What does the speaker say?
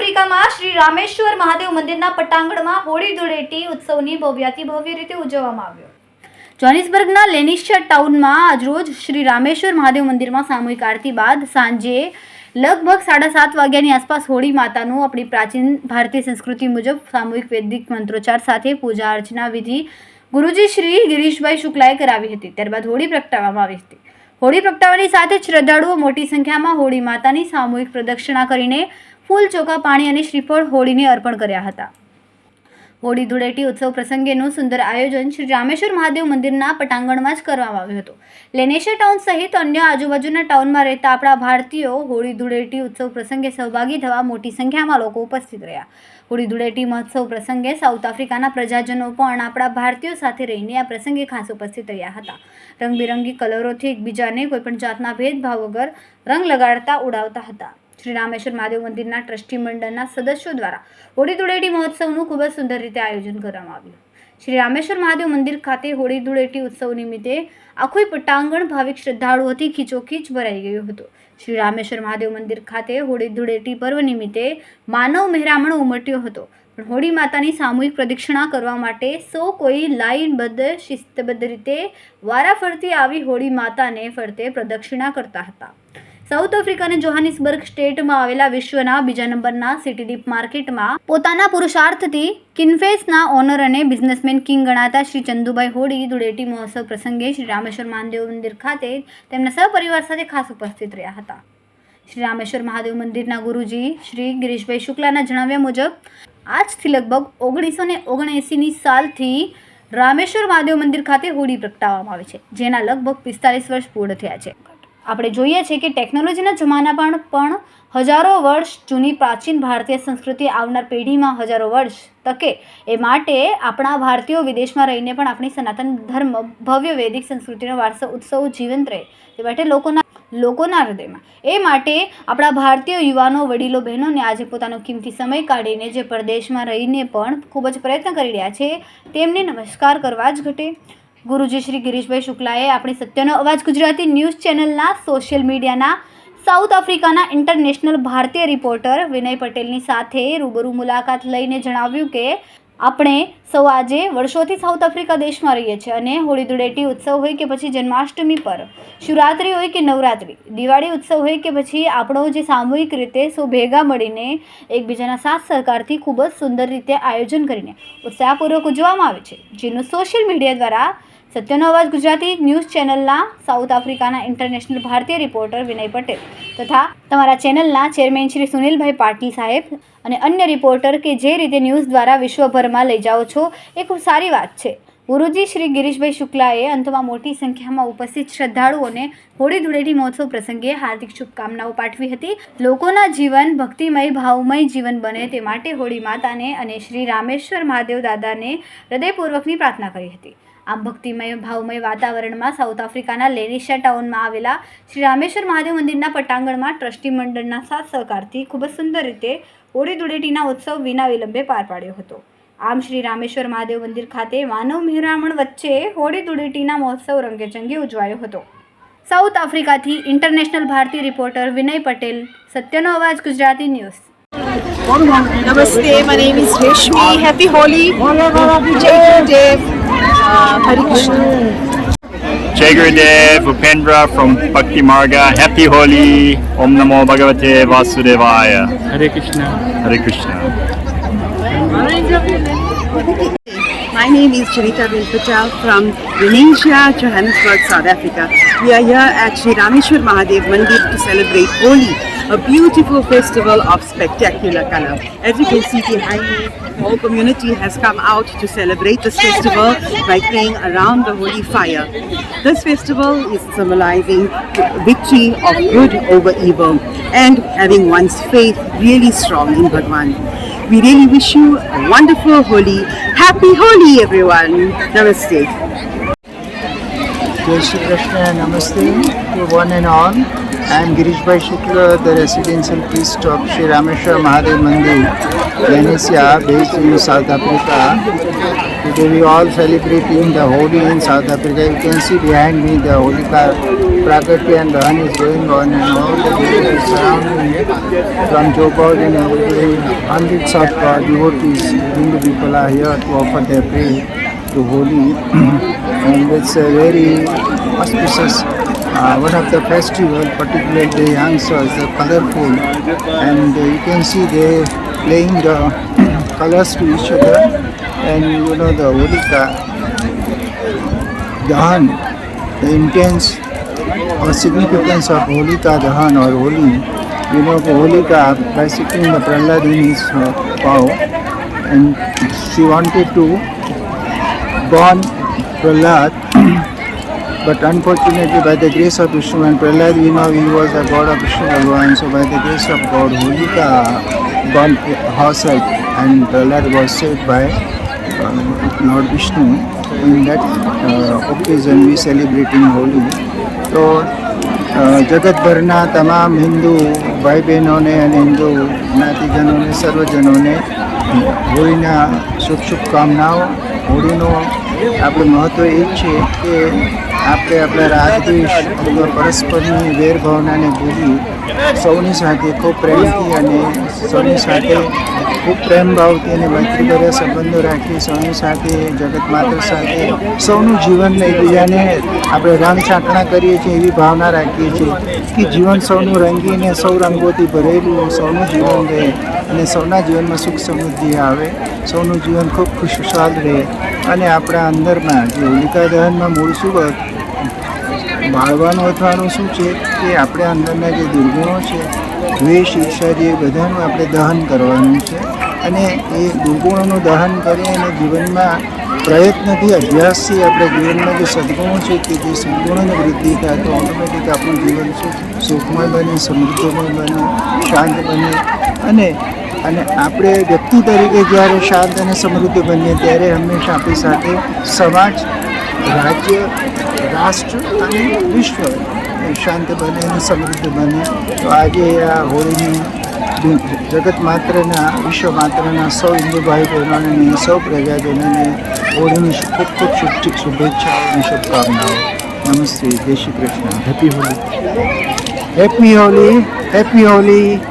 આફ્રિકામાં શ્રી રામેશ્વર મહાદેવ મંદિરના પટાંગણમાં હોળી ધૂળેટી ઉત્સવની ભવ્યાતિ ભવ્ય રીતે ઉજવવામાં આવ્યો. જોનિસબર્ગના લેનિશર ટાઉનમાં આજરોજ શ્રી રામેશ્વર મહાદેવ મંદિરમાં સામૂહિક આરતી બાદ સાંજે લગભગ સાડા સાત વાગ્યાની આસપાસ હોળી માતાનું આપણી પ્રાચીન ભારતીય સંસ્કૃતિ મુજબ સામૂહિક વૈદિક મંત્રોચ્ચાર સાથે પૂજા અર્ચના વિધિ ગુરુજી શ્રી ગિરીશભાઈ શુક્લાએ કરાવી હતી. ત્યારબાદ હોળી પ્રગટાવવામાં આવી હતી. હોળી પ્રગટાવવાની સાથે શ્રદ્ધાળુઓ મોટી સંખ્યામાં હોળી માતાની સામૂહિક પ્રદક્ષિણા કરીને ફૂલ ચોખા પાણી અને શ્રીફળ હોળીને અર્પણ કર્યા હતા. હોળી ધૂળેટી ઉત્સવ પ્રસંગેનું સુંદર આયોજન શ્રી રામેશ્વર મહાદેવ મંદિરના પટાંગણમાં જ કરવામાં આવ્યું હતું. લેનેશર ટાઉન સહિત અન્ય આજુબાજુના ટાઉનમાં રહેતા આપણા ભારતીયો હોળી ધૂળેટી ઉત્સવ પ્રસંગે સહભાગી થવા મોટી સંખ્યામાં લોકો ઉપસ્થિત રહ્યા. હોળી ધૂળેટી મહોત્સવ પ્રસંગે સાઉથ આફ્રિકાના પ્રજાજનો પણ આપણા ભારતીયો સાથે રહીને આ પ્રસંગે ખાસ ઉપસ્થિત રહ્યા હતા. રંગબેરંગી કલરોથી એકબીજાને કોઈપણ જાતના ભેદભાવ વગર રંગ લગાડતા ઉડાવતા હતા. શ્રી રામેશ્વર મહાદેવ મંદિરના ટ્રસ્ટી મંડળના સદસ્યો દ્વારા હોળી ધૂળેટી મહોત્સવનું ખૂબ જ સુંદર રીતે આયોજન કરવામાં આવ્યું. શ્રી રામેશ્વર મહાદેવ મંદિર ખાતે હોળી ધૂળેટી ઉત્સવ નિમિત્તે આખું પટાંગણ ભાવિક શ્રદ્ધાળુઓથી ખીચોખીચ ભરાઈ ગયું હતું. શ્રી રામેશ્વર મહાદેવ મંદિર ખાતે હોળી ધૂળેટી પર્વ નિમિત્તે માનવ મહેરામણ ઉમટ્યો હતો. પણ હોળી માતાની સામૂહિક પ્રદક્ષિણા કરવા માટે સૌ કોઈ લાઈનબદ્ધ શિસ્તબદ્ધ રીતે વારાફરતી આવી હોળી માતાને ફરતે પ્રદક્ષિણા કરતા હતા. સાઉથ આફ્રિકાને જોહાનિસબર્ગ સ્ટેટમાં આવેલા વિશ્વના બીજા નંબરના સિટી ડીપ માર્કેટમાં પોતાના પુરુષાર્થથી કિન્ફેસના ઓનર અને બિઝનેસમેન કિંગ ગણાતા શ્રી ચંદુભાઈ હોડી ધૂળેટી મહોત્સવ પ્રસંગે શ્રી રામેશ્વર મહાદેવ મંદિર ખાતે તેમના સહપરિવાર સાથે ખાસ ઉપસ્થિત રહ્યા હતા. શ્રી રામેશ્વર મહાદેવ મંદિરના ગુરુજી શ્રી ગિરીશભાઈ શુક્લાના જણાવ્યા મુજબ, આજથી લગભગ ઓગણીસો ને ઓગણએંસીની સાલથી રામેશ્વર મહાદેવ મંદિર ખાતે હોળી પ્રગટાવવામાં આવે છે, જેના લગભગ પિસ્તાલીસ વર્ષ પૂર્ણ થયા છે. આપણે જોઈએ છીએ કે ટેકનોલોજીના જમાના પણ પણ હજારો વર્ષ જૂની પ્રાચીન ભારતીય સંસ્કૃતિ આવનાર પેઢીમાં હજારો વર્ષ તકે એ માટે આપણા ભારતીયો વિદેશમાં રહીને પણ આપણી સનાતન ધર્મ, ભવ્ય વૈદિક સંસ્કૃતિનો વારસો, ઉત્સવ જીવંત રહે. તે માટે લોકોના લોકોના હૃદયમાં. એ માટે આપણા ભારતીય યુવાનો, વડીલો, બહેનોને આજે પોતાનો કિંમતી સમય કાઢીને જે પરદેશમાં રહીને પણ ખૂબ જ પ્રયત્ન કરી રહ્યા છે, તેમને નમસ્કાર કરવા જ ઘટે. ગુરુજી શ્રી ગિરીશભાઈ શુક્લાએ આપણી સત્યનો અવાજ ગુજરાતી ન્યૂઝ ચેનલના સોશિયલ મીડિયાના સાઉથ આફ્રિકાના ઇન્ટરનેશનલ ભારતીય રિપોર્ટર વિનય પટેલની સાથે રૂબરૂ મુલાકાત લઈને જણાવ્યું કે આપણે સૌ આજે વર્ષોથી સાઉથ આફ્રિકા દેશમાં રહીએ છીએ અને હોળી ધૂળેટી ઉત્સવ હોય કે પછી જન્માષ્ટમી પર, શિવરાત્રિ હોય કે નવરાત્રિ, દિવાળી ઉત્સવ હોય કે પછી આપણો જે સામૂહિક રીતે સૌ ભેગા મળીને એકબીજાના સાથ સહકારથી ખૂબ જ સુંદર રીતે આયોજન કરીને ઉત્સાહપૂર્વક ઉજવવામાં આવે છે, જેનું સોશિયલ મીડિયા દ્વારા સત્યનો અવાજ ગુજરાતી ન્યૂઝ ચેનલના સાઉથ આફ્રિકાના ઇન્ટરનેશનલ ભારતીય રિપોર્ટર વિનય પટેલ તથા તમારા ચેનલના ચેરમેન શ્રી સુનિલભાઈ પાટીલ સાહેબ અને અન્ય રિપોર્ટર કે જે રીતે ન્યૂઝ દ્વારા વિશ્વભરમાં લઈ જાઓ છો, એ ખૂબ સારી વાત છે. ગુરુજી શ્રી ગિરીશભાઈ શુક્લાએ અંતમાં મોટી સંખ્યામાં ઉપસ્થિત શ્રદ્ધાળુઓને હોળી ધૂળેટી મહોત્સવ પ્રસંગે હાર્દિક શુભકામનાઓ પાઠવી હતી. લોકોના જીવન ભક્તિમય, ભાવમય જીવન બને તે માટે હોળી માતાને અને શ્રી રામેશ્વર મહાદેવ દાદાને હૃદયપૂર્વકની પ્રાર્થના કરી હતી. આમ ભક્તિમય ભાવમય વાતાવરણમાં સાઉથ આફ્રિકાના લેનિશા ટાઉનમાં આવેલા શ્રી રામેશ્વર મહાદેવ મંદિરના પટાંગણમાં ટ્રસ્ટી મંડળના સાથ સહકારથી ખૂબ જ સુંદર રીતે હોળી ધૂળેટીના ઉત્સવ વિના વિલંબે પાર પાડ્યો હતો આમ શ્રી રામેશ્વર મહાદેવ મંદિર ખાતે માનવ મહેરામણ વચ્ચે હોળી ધૂળેટીના મહોત્સવ રંગેચંગે ઉજવાયો હતો સાઉથ આફ્રિકાથી ઇન્ટરનેશનલ ભારતીય રિપોર્ટર વિનય પટેલ સત્યનો અવાજ ગુજરાતી ન્યૂઝ નમસ્તે મને is Reshmi. Happy Holi. Jai Gurudev. Hare Krishna. Jai Gurudev, Upendra from Bhakti Marga. Happy Holi. Om Namo Bhagavate Vasudevaya. Hare Krishna. Hare Krishna. My name is Charita Patel from Reninja, Johannesburg, South Africa. We are here at Sri Rameshwar Mahadev Mandir to celebrate Holi, a beautiful festival of spectacular color. As you can see behind me, the whole community has come out to celebrate this festival by playing around the holy fire. This festival is symbolizing victory of good over evil and having one's faith really strong in Bhagwan. We really wish you a wonderful Holi. Happy Holi, everyone. Namaste. Jai Shri Krishna, Namaste to one and all. I am Girish Bhai Shukla, the residential priest of Sri Rameshwar Mahadev Mandir, Venetia, based in South Africa. Today we all celebrating the Holi in South Africa. You can see behind me the Holika Prakati and Dahan is going on and all the villages surrounding it. From Joburg and everybody, hundreds of uh, devotees, Hindu people are here to offer their prayer to Holi. and it's a very auspicious uh, one of the festival, particularly the youngsters, the colorful, and uh, you can see they playing the colors to each other, and you know the Holika Dahan, the intense or significance of Holika Dahan or Holi. You know, Holika by sitting the Prahlad in his uh, and she wanted to burn Prahlad but unfortunately, by the grace of Vishnu and Prahlad, we know he was a god of Vishnu Bhagavan. So by the grace of God, Holika burnt herself and Prahlad was saved by Lord Vishnu. In that uh, occasion, we celebrating Holi. તો જગતભરના તમામ હિન્દુ ભાઈ બહેનોને અને હિન્દુ જ્ઞાતિજનોને સર્વજનોને હોળીના શુભ શુભકામનાઓ હોળીનો આપણે મહત્ત્વ એ છે કે આપણે આપણા અથવા પરસ્પરની વેરભાવનાને ભૂલી સૌની સાથે ખૂબ પ્રેમથી અને સૌની સાથે ખૂબ પ્રેમ ભાવથી અને મૈત્રીભર્યા સંબંધો રાખી સૌની સાથે જગત માતા સાથે સૌનું જીવન એકબીજાને આપણે રંગ છાંટણા કરીએ છીએ એવી ભાવના રાખીએ છીએ કે જીવન સૌનું રંગીને સૌ રંગોથી ભરેલું સૌનું જીવન રહે અને સૌના જીવનમાં સુખ સમૃદ્ધિ આવે, સૌનું જીવન ખૂબ ખુશહાલ રહે. અને આપણા અંદરમાં જે હોલિકા દહનમાં મૂળ સુબક બાળવાનું અથવાનું શું છે? કે આપણે અંદરના જે દુર્ગુણો છે, દ્વેષ, ઈર્ષા બધાનું આપણે દહન કરવાનું છે. અને એ દુર્ગુણોનું દહન કરી અને જીવનમાં પ્રયત્નથી અભ્યાસથી આપણે જીવનમાં જે સદગુણો છે કે જે સદગુણોની વૃદ્ધિ થાય તો ઓટોમેટિક આપણું જીવન સુખમય બને સમૃદ્ધમય બને, શાંત બને. અને અને આપણે વ્યક્તિ તરીકે જ્યારે શાંત અને સમૃદ્ધ બનીએ, ત્યારે હંમેશા આપણી સાથે સમાજ રાજ્ય રાષ્ટ્ર અને વિશ્વ શાંત બને અને સમૃદ્ધ બને તો આજે આ હોળીની જગત માત્રના વિશ્વ માત્રના સૌ હિન્દુ ભાઈ બહેનોને સૌ પ્રજાજનોને હોળીની ખૂબ ખૂબ શુભ શુભેચ્છાઓ અને શુભકામનાઓ નમસ્તે જય Shri Krishna happy Holi happy Holi happy Holi